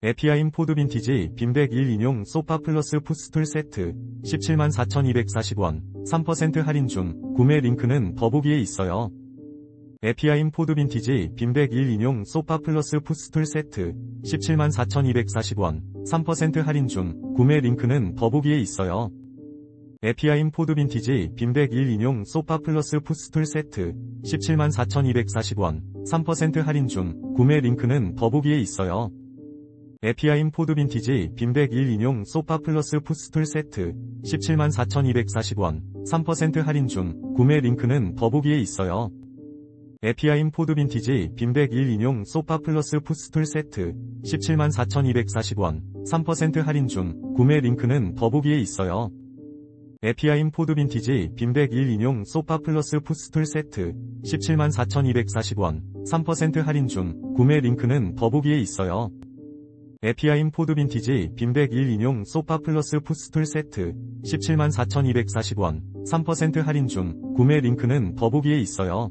에피아임 포드 빈티지 빈백 1 인용 소파 플러스 푸스툴 세트 174,240원 3% 할인 중 구매 링크는 더보기에 있어요. 에피아임 포드 빈티지 빈백 1 인용 소파 플러스 푸스툴 세트 174,240원 3% 할인 중 구매 링크는 더보기에 있어요. 에피아임 포드 빈티지 빈백 1 인용 소파 플러스 푸스툴 세트 174,240원 3% 할인 중 구매 링크는 더보기에 있어요. 에피아임 포드 빈티지 빈백 1 인용 소파 플러스 푸스툴 세트 174,240원 3% 할인 중 구매 링크는 더보기에 있어요. 에피아임 포드 빈티지 빈백 1인용 소파 플러스 푸스툴 세트 174,240원 3% 할인 중 구매 링크는 더보기에 있어요. 에피아임 포드 빈티지 빈백 1인용 소파 플러스 푸스툴 세트 174,240원 3% 할인 중 구매 링크는 더보기에 있어요. 에피아임 포드 빈티지 빈백 1 인용 소파 플러스 푸스툴 세트 174,240원 3% 할인 중 구매 링크는 더보기에 있어요.